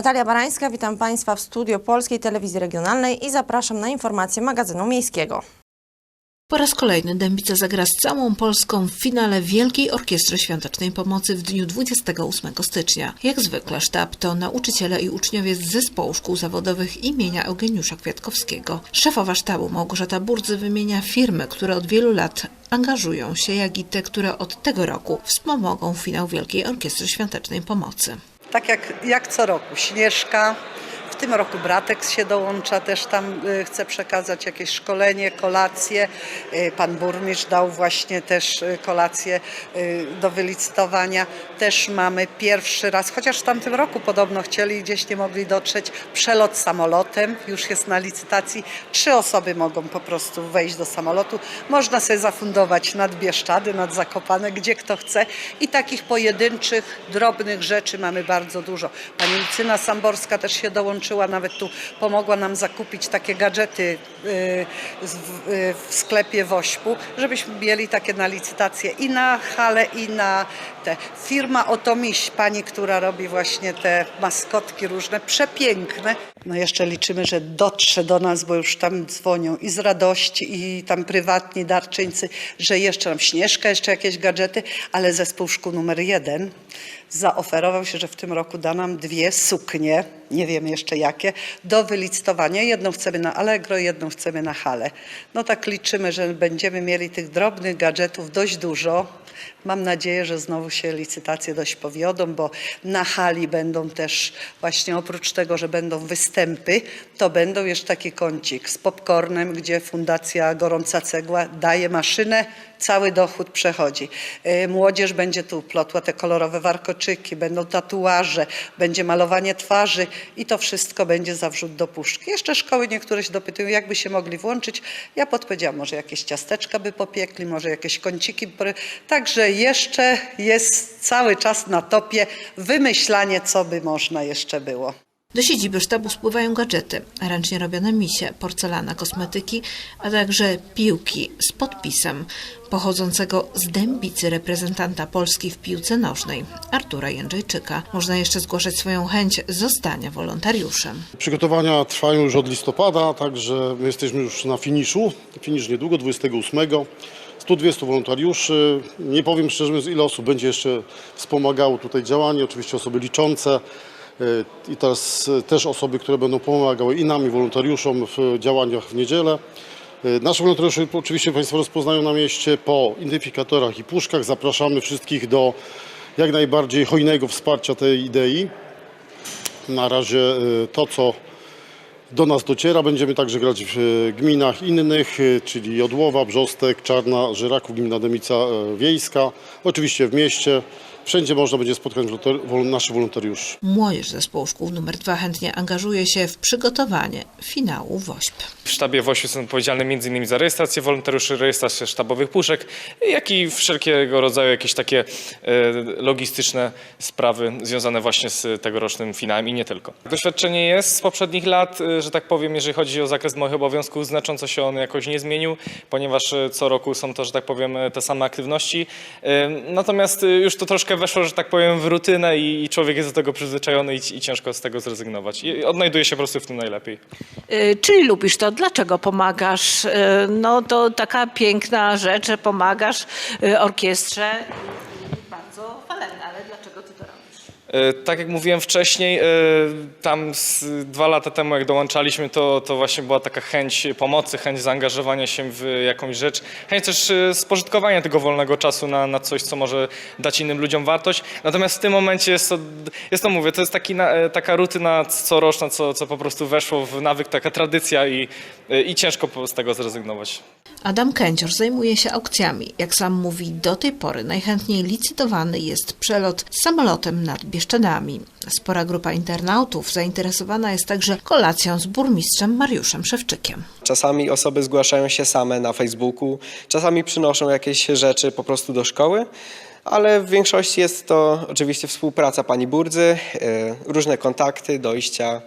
Natalia Barańska, witam Państwa w studio Polskiej Telewizji Regionalnej i zapraszam na informacje magazynu miejskiego. Po raz kolejny Dębica zagra z całą Polską w finale Wielkiej Orkiestry Świątecznej Pomocy w dniu 28 stycznia. Jak zwykle sztab to nauczyciele i uczniowie z zespołu szkół zawodowych imienia Eugeniusza Kwiatkowskiego. Szefowa sztabu Małgorzata Burdzy wymienia firmy, które od wielu lat angażują się, jak i te, które od tego roku wspomogą finał Wielkiej Orkiestry Świątecznej Pomocy. Tak jak, jak co roku. Śnieżka. Tym roku Bratek się dołącza, też tam y, chce przekazać jakieś szkolenie, kolację. Y, Pan burmistrz dał właśnie też y, kolację do wylicytowania. Też mamy pierwszy raz, chociaż w tamtym roku podobno chcieli gdzieś nie mogli dotrzeć, przelot samolotem. Już jest na licytacji. Trzy osoby mogą po prostu wejść do samolotu. Można sobie zafundować nad Bieszczady, nad Zakopane, gdzie kto chce. I takich pojedynczych, drobnych rzeczy mamy bardzo dużo. Pani Lucyna Samborska też się dołączyła, nawet tu pomogła nam zakupić takie gadżety y, y, w sklepie w Ośpu, żebyśmy mieli takie na licytację i na hale, i na te. Firma Otomiś, pani, która robi właśnie te maskotki różne, przepiękne. No jeszcze liczymy, że dotrze do nas, bo już tam dzwonią i z radości, i tam prywatni darczyńcy, że jeszcze nam Śnieżka, jeszcze jakieś gadżety, ale zespół szkół numer jeden zaoferował się, że w tym roku da nam dwie suknie, nie wiemy jeszcze jakie, do wylicytowania. Jedną chcemy na Allegro, jedną chcemy na Hale. No tak liczymy, że będziemy mieli tych drobnych gadżetów dość dużo. Mam nadzieję, że znowu się licytacje dość powiodą, bo na hali będą też właśnie oprócz tego, że będą występy, to będą jeszcze taki kącik z popcornem, gdzie Fundacja Gorąca Cegła daje maszynę, cały dochód przechodzi. Y, Młodzież będzie tu plotła te kolorowe warkoczyki, będą tatuaże, będzie malowanie twarzy i to wszystko będzie za wrzut do puszki. Jeszcze szkoły niektóre się dopytują, jakby się mogli włączyć. Ja podpowiedziałam, może jakieś ciasteczka by popiekli, może jakieś kąciki. Także jeszcze jest cały czas na topie wymyślanie, co by można jeszcze było. Do siedziby sztabu spływają gadżety, ręcznie robione misie, porcelana, kosmetyki, a także piłki z podpisem pochodzącego z dębicy reprezentanta Polski w piłce nożnej, Artura Jędrzejczyka. Można jeszcze zgłaszać swoją chęć zostania wolontariuszem. Przygotowania trwają już od listopada, także my jesteśmy już na finiszu. Finisz niedługo, 28. 120 wolontariuszy. Nie powiem szczerze ile osób będzie jeszcze wspomagało tutaj działanie. Oczywiście osoby liczące i teraz y, też osoby, które będą pomagały i wolontariuszom w działaniach w niedzielę. Y, Nasze wolontariusze oczywiście Państwo rozpoznają na mieście po identyfikatorach i puszkach. Zapraszamy wszystkich do jak najbardziej hojnego wsparcia tej idei. Na razie y, to, co do nas dociera, będziemy także grać w gminach innych, czyli Jodłowa, Brzostek, Czarna, Żyraków, gmina Demica Wiejska, oczywiście w mieście. Wszędzie można będzie spotkać naszych wolontariuszy. Młodzież zespołu szkół nr 2 chętnie angażuje się w przygotowanie finału WOŚP. W sztabie WOŚ są odpowiedzialne m.in. za rejestrację wolontariuszy, rejestrację sztabowych puszek, jak i wszelkiego rodzaju jakieś takie e, logistyczne sprawy związane właśnie z tegorocznym finałem i nie tylko. Doświadczenie jest z poprzednich lat, e, że tak powiem, jeżeli chodzi o zakres moich obowiązków, znacząco się on jakoś nie zmienił, ponieważ e, co roku są to, że tak powiem, te same aktywności. Natomiast już to troszkę weszło, że tak powiem, w rutynę i i człowiek jest do tego przyzwyczajony i, i ciężko z tego zrezygnować. I odnajduje się po prostu w tym najlepiej. Y, Czyli lubisz to? Dlaczego pomagasz? Y, No to taka piękna rzecz, że pomagasz y, orkiestrze. Bardzo chwalebne, ale dlaczego ty to robisz? E, Tak jak mówiłem wcześniej, e, tam dwa lata temu jak dołączaliśmy, to, to właśnie była taka chęć pomocy, chęć zaangażowania się w jakąś rzecz, chęć też e, spożytkowania tego wolnego czasu na, na coś, co może dać innym ludziom wartość. Natomiast w tym momencie jest to, jest to mówię, to jest taki, e, taka rutyna coroczna, co, co po prostu weszło w nawyk, taka tradycja i, e, i ciężko z tego zrezygnować. Adam Kęcior zajmuje się aukcjami. Jak sam mówi, do tej pory najchętniej licytowany jest przelot samolotem nad Bieszczadami. Spora grupa internautów zainteresowana jest także kolacją z burmistrzem Mariuszem Szewczykiem. Czasami osoby zgłaszają się same na Facebooku, czasami przynoszą jakieś rzeczy po prostu do szkoły, ale w większości jest to oczywiście współpraca pani Burdzy, e, różne kontakty, dojścia.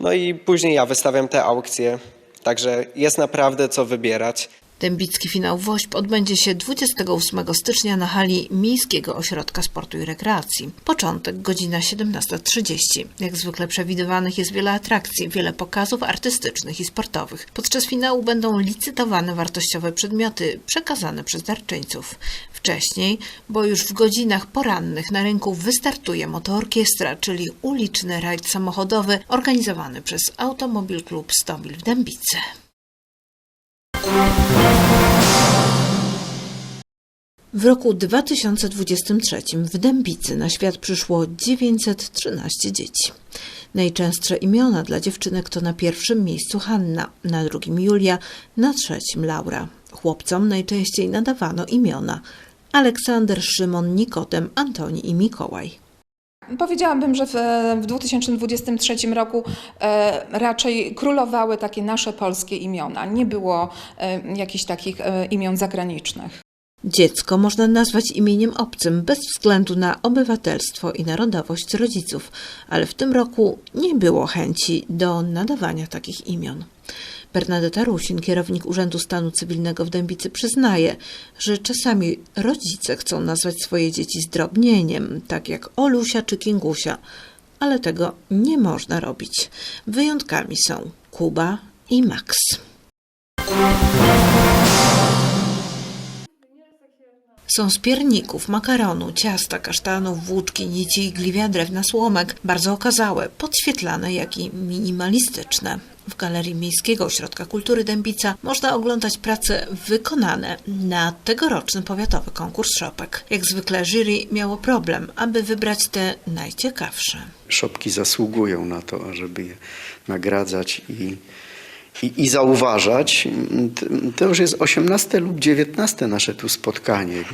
No i później ja wystawiam te aukcje, także jest naprawdę co wybierać. Dębicki finał WOŚP odbędzie się 28 stycznia na hali Miejskiego Ośrodka Sportu i Rekreacji. Początek godzina 17.30. Jak zwykle przewidywanych jest wiele atrakcji, wiele pokazów artystycznych i sportowych. Podczas finału będą licytowane wartościowe przedmioty przekazane przez darczyńców. Wcześniej, bo już w godzinach porannych na rynku wystartuje motoorkiestra, czyli uliczny rajd samochodowy organizowany przez Automobil Klub Stobil w Dębicy. W roku 2023 w Dębicy na świat przyszło 913 dzieci. Najczęstsze imiona dla dziewczynek to na pierwszym miejscu Hanna, na drugim Julia, na trzecim Laura. Chłopcom najczęściej nadawano imiona Aleksander, Szymon, Nikodem, Antoni i Mikołaj. Powiedziałabym, że w, w 2023 roku e, raczej królowały takie nasze polskie imiona. Nie było e, jakichś takich e, imion zagranicznych. Dziecko można nazwać imieniem obcym bez względu na obywatelstwo i narodowość rodziców, ale w tym roku nie było chęci do nadawania takich imion. Bernadetta Rusin, kierownik Urzędu Stanu Cywilnego w Dębicy, przyznaje, że czasami rodzice chcą nazwać swoje dzieci zdrobnieniem, tak jak Olusia czy Kingusia, ale tego nie można robić. Wyjątkami są Kuba i Max. Są z pierników, makaronu, ciasta, kasztanów, włóczki, nici, igliwia, drewna, słomek, bardzo okazałe, podświetlane, jak i minimalistyczne. W Galerii Miejskiego Ośrodka Kultury Dębica można oglądać prace wykonane na tegoroczny powiatowy konkurs szopek. Jak zwykle jury miało problem, aby wybrać te najciekawsze. szopki zasługują na to, żeby je nagradzać i, i, i zauważać. To już jest 18 lub 19 nasze tu spotkanie.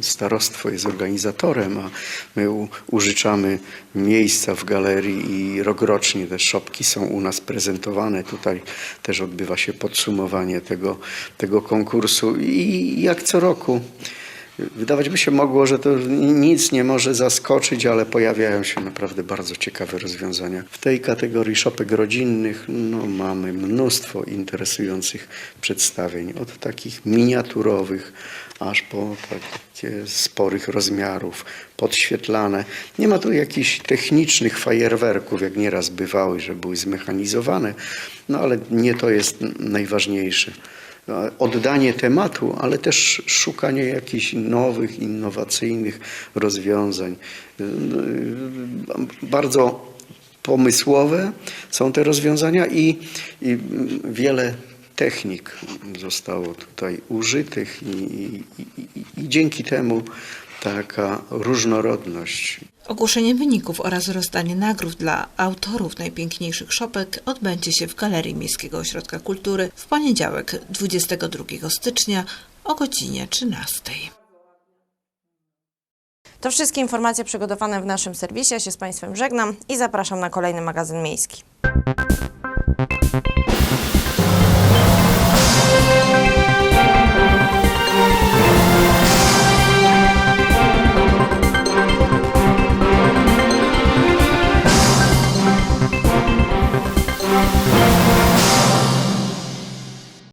Starostwo jest organizatorem, a my u, użyczamy miejsca w galerii i rokrocznie te szopki są u nas prezentowane. Tutaj też odbywa się podsumowanie tego, tego konkursu i jak co roku Wydawać by się mogło, że to nic nie może zaskoczyć, ale pojawiają się naprawdę bardzo ciekawe rozwiązania. W tej kategorii szopek rodzinnych no, mamy mnóstwo interesujących przedstawień, od takich miniaturowych, aż po takie sporych rozmiarów, podświetlane. Nie ma tu jakichś technicznych fajerwerków, jak nieraz bywały, że były zmechanizowane, no ale nie to jest najważniejsze oddanie tematu, ale też szukanie jakichś nowych, innowacyjnych rozwiązań. Bardzo pomysłowe są te rozwiązania i, i wiele technik zostało tutaj użytych i, i, i dzięki temu taka różnorodność Ogłoszenie wyników oraz rozdanie nagród dla autorów najpiękniejszych szopek odbędzie się w Galerii Miejskiego Ośrodka Kultury w poniedziałek 22 stycznia o godzinie 13. To wszystkie informacje przygotowane w naszym serwisie. Ja się z Państwem żegnam i zapraszam na kolejny magazyn miejski.